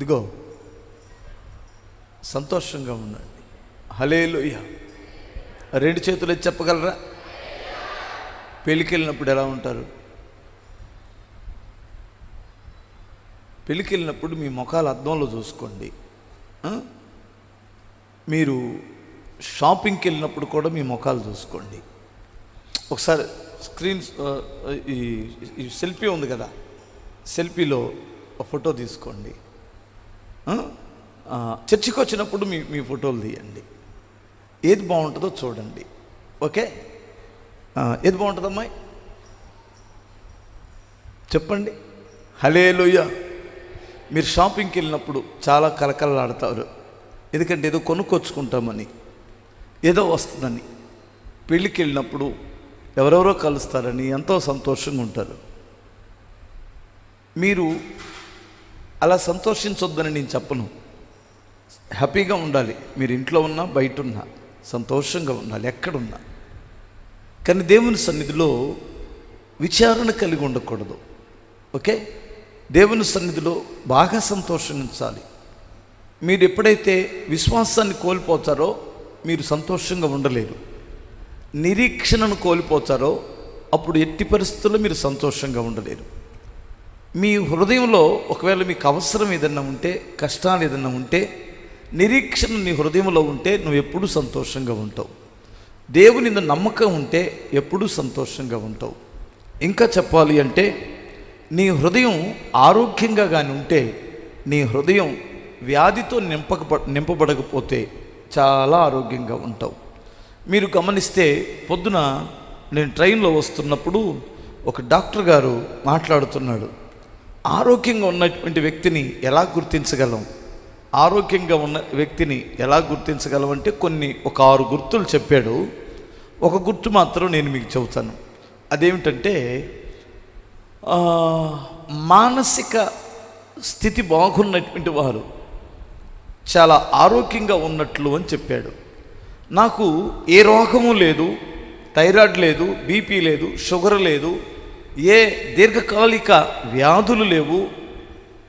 ఇదిగో సంతోషంగా ఉండండి. హలేలుయ రెండు చేతులు చెప్పగలరా? పెళ్ళికి వెళ్ళినప్పుడు ఎలా ఉంటారు? పెళ్ళికి వెళ్ళినప్పుడు మీ ముఖాలు అద్దంలో చూసుకోండి. మీరు షాపింగ్కి వెళ్ళినప్పుడు కూడా మీ ముఖాలు చూసుకోండి. ఒకసారి స్క్రీన్ ఈ సెల్ఫీ ఉంది కదా? సెల్ఫీలో ఫోటో తీసుకోండి. చర్చికి వచ్చినప్పుడు మీ మీ ఫోటోలు తీయండి. ఏది బాగుంటుందో చూడండి. ఓకే? ఏది బాగుంటుందమ్మాయి? చెప్పండి. హలే మీరు షాపింగ్కి వెళ్ళినప్పుడు చాలా కలకలలాడతారు ఎందుకంటే ఏదో కొనుక్కొచ్చుకుంటామని ఏదో వస్తుందని. పెళ్ళికి వెళ్ళినప్పుడు ఎవరెవరో కలుస్తారని ఎంతో సంతోషంగా ఉంటారు. మీరు అలా సంతోషించొద్దని నేను చెప్పను. హ్యాపీగా ఉండాలి. మీరు ఇంట్లో ఉన్నా బయట ఉన్నా సంతోషంగా ఉండాలి ఎక్కడున్నా. కానీ దేవుని సన్నిధిలో విచారణ కలిగి ఉండకూడదు. ఓకే? దేవుని సన్నిధిలో బాగా సంతోషించాలి. మీరు ఎప్పుడైతే విశ్వాసాన్ని కోల్పోతారో మీరు సంతోషంగా ఉండలేరు. నిరీక్షణను కోల్పోతారో అప్పుడు ఎట్టి పరిస్థితుల్లో మీరు సంతోషంగా ఉండలేరు. మీ హృదయంలో ఒకవేళ మీకు అవసరం ఏదన్నా ఉంటే కష్టాలు ఏదన్నా ఉంటే నిరీక్షణ నీ హృదయంలో ఉంటే నువ్వు ఎప్పుడూ సంతోషంగా ఉంటావు. దేవుని మీద నమ్మకం ఉంటే ఎప్పుడూ సంతోషంగా ఉంటావు. ఇంకా చెప్పాలి అంటే నీ హృదయం ఆరోగ్యంగా కానీ ఉంటే నీ హృదయం వ్యాధితో నింపక నింపబడకపోతే చాలా ఆరోగ్యంగా ఉంటావు. మీరు గమనిస్తే పొద్దున నేను ట్రైన్లో వస్తున్నప్పుడు ఒక డాక్టర్ గారు మాట్లాడుతున్నాడు. ఆరోగ్యంగా ఉన్నటువంటి వ్యక్తిని ఎలా గుర్తించగలం? ఆరోగ్యంగా ఉన్న వ్యక్తిని ఎలా గుర్తించగలం అంటే కొన్ని ఒక ఆరు గుర్తులు చెప్పాడు. ఒక గుర్తు మాత్రం నేను మీకు చెబుతాను. అదేమిటంటే మానసిక స్థితి బాగున్నటువంటి వారు చాలా ఆరోగ్యంగా ఉన్నట్లు అని చెప్పాడు. నాకు ఏ రోగము లేదు థైరాయిడ్ లేదు బీపీ లేదు షుగర్ లేదు ఏ దీర్ఘకాలిక వ్యాధులు లేవు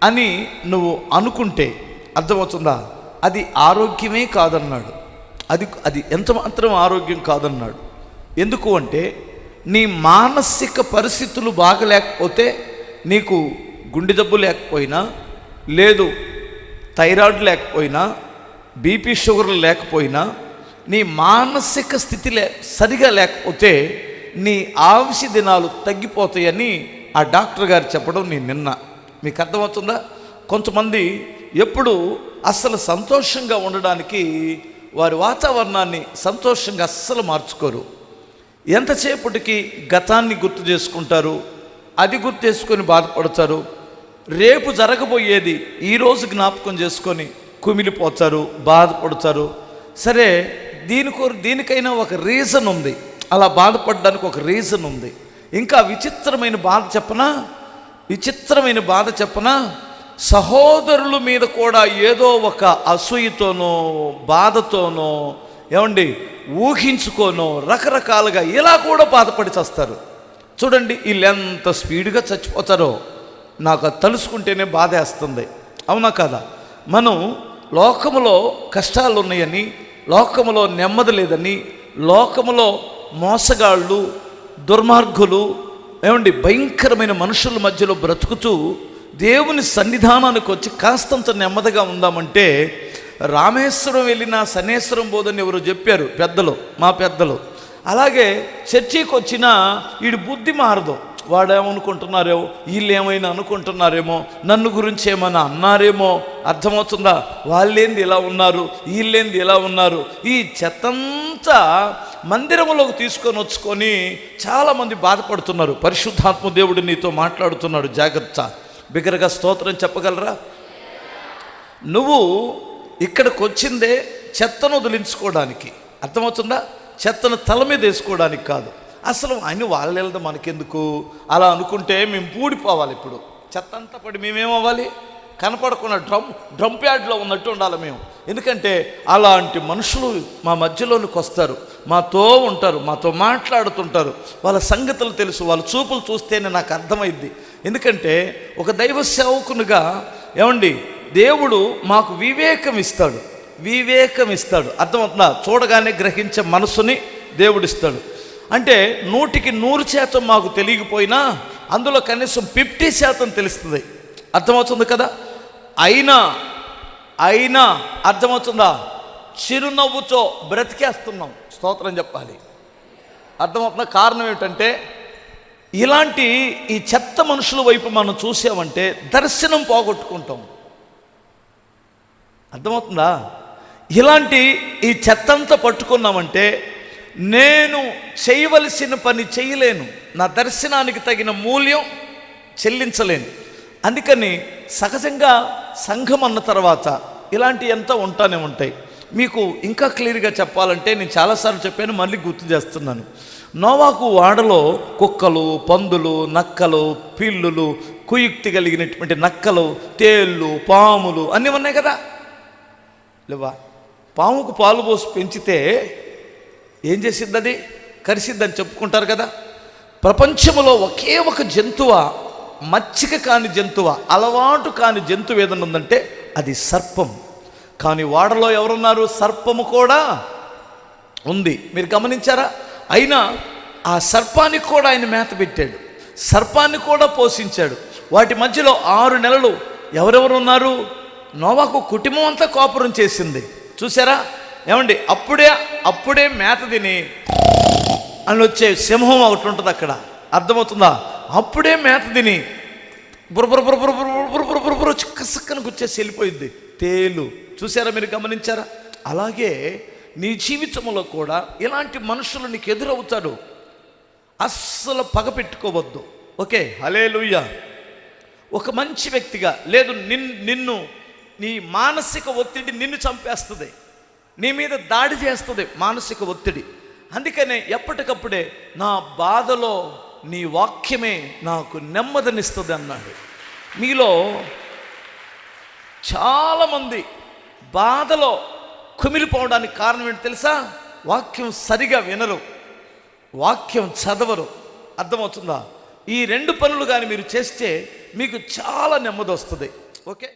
అని నువ్వు అనుకుంటే అర్థమవుతుందా? అది ఆరోగ్యమే కాదన్నాడు. అది అది ఎంత మాత్రం ఆరోగ్యం కాదన్నాడు. ఎందుకు అంటే నీ మానసిక పరిస్థితులు బాగలేకపోతే నీకు గుండె జబ్బు లేకపోయినా లేదు థైరాయిడ్ లేకపోయినా బీపీ షుగర్ లేకపోయినా నీ మానసిక స్థితి లే సరిగా లేకపోతే నీ ఆవిష దినాలు తగ్గిపోతాయని ఆ డాక్టర్ గారు చెప్పడం నేను నిన్న. మీకు అర్థమవుతుందా? కొంతమంది ఎప్పుడు అస్సలు సంతోషంగా ఉండడానికి వారి వాతావరణాన్ని సంతోషంగా అస్సలు మార్చుకోరు. ఎంతసేపటికి గతాన్ని గుర్తు చేసుకుంటారు? అది గుర్తు చేసుకొని బాధపడతారు. రేపు జరగబోయేది ఈరోజు జ్ఞాపకం చేసుకొని కుమిలిపోతారు బాధపడతారు. సరే దీనికో దీనికైనా ఒక రీజన్ ఉంది. అలా బాధపడడానికి ఒక రీజన్ ఉంది. ఇంకా విచిత్రమైన బాధ చెప్పనా? విచిత్రమైన బాధ చెప్పనా? సహోదరుల మీద కూడా ఏదో ఒక అసూయతోనో బాధతోనో ఏమండి ఊహించుకోనో రకరకాలుగా ఇలా కూడా బాధపడి చేస్తారు. చూడండి వీళ్ళు ఎంత స్పీడ్గా చచ్చిపోతారో. నాకు అది తలుసుకుంటేనే బాధేస్తుంది. అవునా కదా? మనం లోకములో కష్టాలు ఉన్నాయని లోకములో నెమ్మది లేదని లోకములో మోసగాళ్ళు దుర్మార్గులు ఏమండి భయంకరమైన మనుషుల మధ్యలో బ్రతుకుతూ దేవుని సన్నిధానానికి వచ్చి కాస్తంత నెమ్మదిగా ఉందామంటే రామేశ్వరం వెళ్ళిన సనేశ్వరం బోధని ఎవరు చెప్పారు పెద్దలు మా పెద్దలు. అలాగే చర్చికి వచ్చిన వీడి బుద్ధి మారదు. వాడేమనుకుంటున్నారేమో? వీళ్ళు ఏమైనా అనుకుంటున్నారేమో? నన్ను గురించి ఏమైనా అన్నారేమో? అర్థమవుతుందా? వాళ్ళేంది ఇలా ఉన్నారు? వీళ్ళేంది ఇలా ఉన్నారు? ఈ చెత్తంతా మందిరములోకి తీసుకొని వచ్చుకొని చాలామంది బాధపడుతున్నారు. పరిశుద్ధాత్మ దేవుడు నీతో మాట్లాడుతున్నాడు. జాగ్రత్త. బిగ్గరగా స్తోత్రం చెప్పగలరా? నువ్వు ఇక్కడికి వచ్చిందే చెత్తను వదిలించుకోవడానికి. అర్థమవుతుందా? చెత్తను తల మీద వేసుకోవడానికి కాదు. అసలు ఆయన వాళ్ళు మనకెందుకు? అలా అనుకుంటే మేము పూడిపోవాలి ఇప్పుడు. చెత్త అంతా పడి మేమేమవ్వాలి? కనపడకుండా డ్రమ్ డ్రమ్ ప్యాడ్లో ఉన్నట్టు ఉండాలి మేము. ఎందుకంటే అలాంటి మనుషులు మా మధ్యలోనికి వస్తారు. మాతో ఉంటారు మాతో మాట్లాడుతుంటారు. వాళ్ళ సంగతులు తెలుసు వాళ్ళ చూపులు చూస్తేనే నాకు అర్థమైద్ది. ఎందుకంటే ఒక దైవ సేవకునిగా ఏమండి దేవుడు మాకు వివేకం ఇస్తాడు. వివేకం ఇస్తాడు. అర్థమవుతుందా? చూడగానే గ్రహించే మనసుని దేవుడిస్తాడు. అంటే నూటికి నూరు శాతం మాకు తెలియకపోయినా అందులో కనీసం ఫిఫ్టీ శాతం తెలుస్తుంది. అర్థమవుతుంది కదా? అయినా అయినా అర్థమవుతుందా? చిరునవ్వుతో బ్రతికేస్తున్నాం. స్తోత్రం చెప్పాలి. అర్థమవుతున్న కారణం ఏమిటంటే ఇలాంటి ఈ చెత్త మనుషుల వైపు మనం చూసామంటే దర్శనం పోగొట్టుకుంటాం. అర్థమవుతుందా? ఇలాంటి ఈ చెత్తంతా పట్టుకున్నామంటే నేను చేయవలసిన పని చేయలేను. నా దర్శనానికి తగిన మూల్యం చెల్లించలేను. అందుకని సహజంగా సంఘం అన్న తర్వాత ఇలాంటి ఎంత ఉంటానే ఉంటాయి. మీకు ఇంకా క్లియర్గా చెప్పాలంటే నేను చాలాసార్లు చెప్పాను మళ్ళీ గుర్తు చేస్తున్నాను. నోవాకు వాడలో కుక్కలు పందులు నక్కలు పిల్లులు కుయుక్తి కలిగినటువంటి నక్కలు తేళ్ళు పాములు అన్నీ ఉన్నాయి కదా? లేవా? పాముకు పాలు పోసి పెంచితే ఏం చేసిద్ది అది కరిసిద్దని చెప్పుకుంటారు కదా. ప్రపంచంలో ఒకే ఒక జంతువ? మచ్చిక కాని జంతువ? అలవాటు కాని జంతువు ఏదైనా ఉందంటే అది సర్పం. కానీ వాడలో ఎవరున్నారు? సర్పము కూడా ఉంది. మీరు గమనించారా? అయినా ఆ సర్పానికి కూడా ఆయన మేత పెట్టాడు. సర్పాన్ని కూడా పోషించాడు. వాటి మధ్యలో ఆరు నెలలు ఎవరెవరు ఉన్నారు నోవాకు కుటుంబం అంతా కోపురం చేసింది. చూసారా ఏమండి? అప్పుడే అప్పుడే మేత తిని అని వచ్చే సింహం ఒకటి ఉంటుంది అక్కడ. అర్థమవుతుందా? అప్పుడే మేత తిని బుర్ర బుర్ర బుర్ర చిక్క వచ్చేసి వెళ్ళిపోయింది. తేలు. చూసారా మీరు గమనించారా? అలాగే నీ జీవితంలో కూడా ఇలాంటి మనుషులు నీకు ఎదురవుతాడు అస్సలు పగ పెట్టుకోవద్దు. ఓకే? హలే ఒక మంచి వ్యక్తిగా లేదు నిన్ను నిన్ను నీ మానసిక ఒత్తిడి నిన్ను చంపేస్తుంది. నీ మీద దాడి చేస్తుంది మానసిక ఒత్తిడి. అందుకనే ఎప్పటికప్పుడే నా బాధలో నీ వాక్యమే నాకు నెమ్మదినిస్తుంది అన్నాడు. మీలో చాలామంది బాధలో కుమిలిపోవడానికి కారణం ఏంటి తెలుసా? వాక్యం సరిగా వినరు. వాక్యం చదవరు. అర్థమవుతుందా? ఈ రెండు పనులు కానీ మీరు చేస్తే మీకు చాలా నెమ్మది వస్తుంది. ఓకే?